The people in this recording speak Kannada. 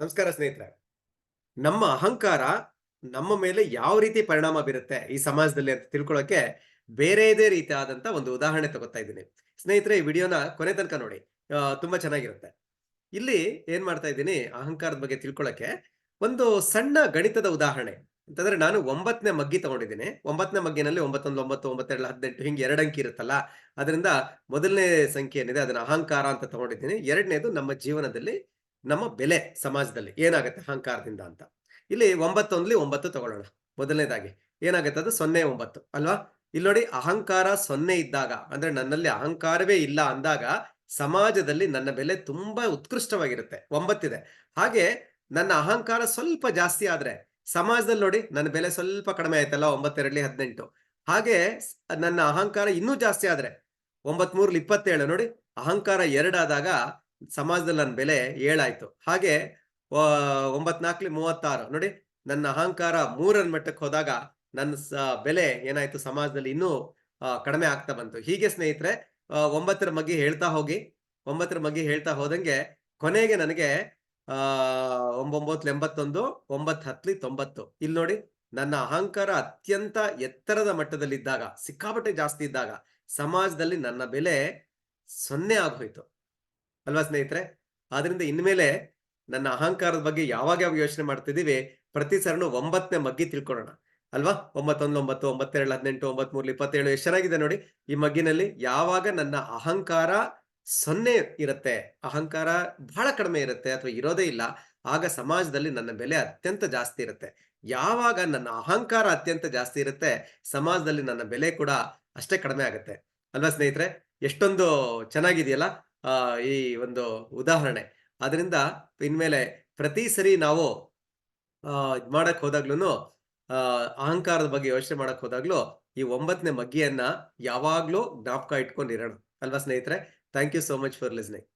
ನಮಸ್ಕಾರ ಸ್ನೇಹಿತರೆ. ನಮ್ಮ ಅಹಂಕಾರ ನಮ್ಮ ಮೇಲೆ ಯಾವ ರೀತಿ ಪರಿಣಾಮ ಬೀರುತ್ತೆ ಈ ಸಮಾಜದಲ್ಲಿ ಅಂತ ತಿಳ್ಕೊಳ್ಳೋಕೆ ಬೇರೆದೇ ಆದಂತ ಒಂದು ಉದಾಹರಣೆ ತಗೋತಾ ಇದ್ದೀನಿ. ಸ್ನೇಹಿತರೆ, ಈ ವಿಡಿಯೋನ ಕೊನೆ ತನಕ ನೋಡಿ. ತುಂಬಾ ಚೆನ್ನಾಗಿರುತ್ತೆ. ಇಲ್ಲಿ ಏನ್ ಮಾಡ್ತಾ ಇದ್ದೀನಿ ಅಹಂಕಾರದ ಬಗ್ಗೆ ತಿಳ್ಕೊಳ್ಳೋಕೆ ಒಂದು ಸಣ್ಣ ಗಣಿತದ ಉದಾಹರಣೆ. ಅಂತಂದ್ರೆ ನಾನು ಒಂಬತ್ತನೇ ಮಗ್ಗಿ ತಗೊಂಡಿದ್ದೀನಿ. ಒಂಬತ್ತನೇ ಮಗ್ಗಿನಲ್ಲಿ ಒಂಬತ್ತೊಂದು, ಒಂಬತ್ತು, ಒಂಬತ್ತೆರಡು, ಹದಿನೆಂಟು ಹಿಂಗೆ ಎರಡು ಅಂಕಿ ಇರುತ್ತಲ್ಲ, ಅದರಿಂದ ಮೊದಲನೇ ಸಂಖ್ಯೆ ಏನಿದೆ, ಅದನ್ನ ಅಹಂಕಾರ ಅಂತ ತಗೊಂಡಿದ್ದೀನಿ. ಎರಡನೇದು ನಮ್ಮ ಜೀವನದಲ್ಲಿ ನಮ್ಮ ಬೆಲೆ ಸಮಾಜದಲ್ಲಿ ಏನಾಗುತ್ತೆ ಅಹಂಕಾರದಿಂದ ಅಂತ. ಇಲ್ಲಿ ಒಂಬತ್ತೊಂದ್ಲಿ ಒಂಬತ್ತು ತಗೊಳ್ಳೋಣ, ಮೊದಲನೇದಾಗಿ. ಏನಾಗುತ್ತೆ ಅದು ಸೊನ್ನೆ ಒಂಬತ್ತು, ಅಲ್ವಾ? ಇಲ್ಲಿ ನೋಡಿ ಅಹಂಕಾರ ಸೊನ್ನೆ ಇದ್ದಾಗ, ಅಂದ್ರೆ ನನ್ನಲ್ಲಿ ಅಹಂಕಾರವೇ ಇಲ್ಲ ಅಂದಾಗ ಸಮಾಜದಲ್ಲಿ ನನ್ನ ಬೆಲೆ ತುಂಬಾ ಉತ್ಕೃಷ್ಟವಾಗಿರುತ್ತೆ, ಒಂಬತ್ತಿದೆ. ಹಾಗೆ ನನ್ನ ಅಹಂಕಾರ ಸ್ವಲ್ಪ ಜಾಸ್ತಿ ಆದ್ರೆ ಸಮಾಜದಲ್ಲಿ ನೋಡಿ ನನ್ನ ಬೆಲೆ ಸ್ವಲ್ಪ ಕಡಿಮೆ ಆಯ್ತಲ್ಲ, ಒಂಬತ್ತೆರಡ್ಲಿ ಹದಿನೆಂಟು. ಹಾಗೆ ನನ್ನ ಅಹಂಕಾರ ಇನ್ನೂ ಜಾಸ್ತಿ ಆದ್ರೆ ಒಂಬತ್ ಮೂರ್ಲಿ ಇಪ್ಪತ್ತೇಳು, ನೋಡಿ ಅಹಂಕಾರ ಎರಡಾದಾಗ ಸಮಾಜದಲ್ಲಿ ನನ್ನ ಬೆಲೆ ಏಳಾಯ್ತು. ಹಾಗೆ ಆ, ಒಂಬತ್ ನಾಲ್ಕಲಿ ಮೂವತ್ತಾರು ನೋಡಿ ನನ್ನ ಅಹಂಕಾರ ಮೂರನ್ ಮಟ್ಟಕ್ಕೆ ಹೋದಾಗ ನನ್ನ ಬೆಲೆ ಏನಾಯ್ತು ಸಮಾಜದಲ್ಲಿ ಇನ್ನೂ ಕಡಿಮೆ ಆಗ್ತಾ ಬಂತು. ಹೀಗೆ ಸ್ನೇಹಿತರೆ ಒಂಬತ್ತರ ಮಗ್ಗಿ ಹೇಳ್ತಾ ಹೋಗಿ ಒಂಬತ್ತರ ಮಗ್ಗಿ ಹೇಳ್ತಾ ಹೋದಂಗೆ ಕೊನೆಗೆ ನನಗೆ ಆ ಒಂಬೊಂಬತ್ತು ಎಂಬತ್ತೊಂದು ಒಂಬತ್ ಹತ್ಲಿ ತೊಂಬತ್ತು. ಇಲ್ಲಿ ನೋಡಿ ನನ್ನ ಅಹಂಕಾರ ಅತ್ಯಂತ ಎತ್ತರದ ಮಟ್ಟದಲ್ಲಿದ್ದಾಗ ಸಿಕ್ಕಾಪಟ್ಟೆ ಜಾಸ್ತಿ ಇದ್ದಾಗ ಸಮಾಜದಲ್ಲಿ ನನ್ನ ಬೆಲೆ ಸೊನ್ನೆ ಆಗೋಯ್ತು. ಅಲ್ವಾ ಸ್ನೇಹಿತರೆ? ಆದ್ರಿಂದ ಇನ್ಮೇಲೆ ನನ್ನ ಅಹಂಕಾರದ ಬಗ್ಗೆ ಯಾವಾಗ ಯಾವಾಗ ಯೋಚನೆ ಮಾಡ್ತಿದ್ದೀವಿ, ಪ್ರತಿ ಸರನು ಒಂಬತ್ತನೇ ಮಗ್ಗಿ ತಿಳ್ಕೊಳ್ಳೋಣ. ಅಲ್ವಾ? ಒಂಬತ್ತೊಂದು ಒಂಬತ್ತು ಒಂಬತ್ತೆರಡು ಹದಿನೆಂಟು ಒಂಬತ್ ಮೂರ್ಲಿ ಇಪ್ಪತ್ತೇಳು ಎಷ್ಟು ಚೆನ್ನಾಗಿದೆ ನೋಡಿ, ಈ ಮಗ್ಗಿನಲ್ಲಿ ಯಾವಾಗ ನನ್ನ ಅಹಂಕಾರ ಸೊನ್ನೆ ಇರುತ್ತೆ, ಅಹಂಕಾರ ಬಹಳ ಕಡಿಮೆ ಇರುತ್ತೆ ಅಥವಾ ಇರೋದೇ ಇಲ್ಲ, ಆಗ ಸಮಾಜದಲ್ಲಿ ನನ್ನ ಬೆಲೆ ಅತ್ಯಂತ ಜಾಸ್ತಿ ಇರುತ್ತೆ. ಯಾವಾಗ ನನ್ನ ಅಹಂಕಾರ ಅತ್ಯಂತ ಜಾಸ್ತಿ ಇರುತ್ತೆ, ಸಮಾಜದಲ್ಲಿ ನನ್ನ ಬೆಲೆ ಕೂಡ ಅಷ್ಟೇ ಕಡಿಮೆ ಆಗುತ್ತೆ. ಅಲ್ವಾ ಸ್ನೇಹಿತರೆ? ಎಷ್ಟೊಂದು ಚೆನ್ನಾಗಿದೆಯಲ್ಲ? ಈ ಒಂದು ಉದಾಹರಣೆ. ಅದರಿಂದ ಇನ್ಮೇಲೆ ಪ್ರತಿ ಸರಿ ನಾವು, ಆ, ಇದ್ ಮಾಡಕ್ ಹೋದಾಗ್ಲೂ ಆ, ಅಹಂಕಾರದ ಬಗ್ಗೆ ಯೋಚನೆ ಮಾಡಕ್ ಹೋದಾಗ್ಲೂ ಈ ಒಂಬತ್ತನೇ ಮಗ್ಗಿಯನ್ನ ಯಾವಾಗ್ಲೂ ಜ್ಞಾಪಕ ಇಟ್ಕೊಂಡಿರೋಣ. ಅಲ್ವಾ ಸ್ನೇಹಿತರೆ? Thank you so much for listening.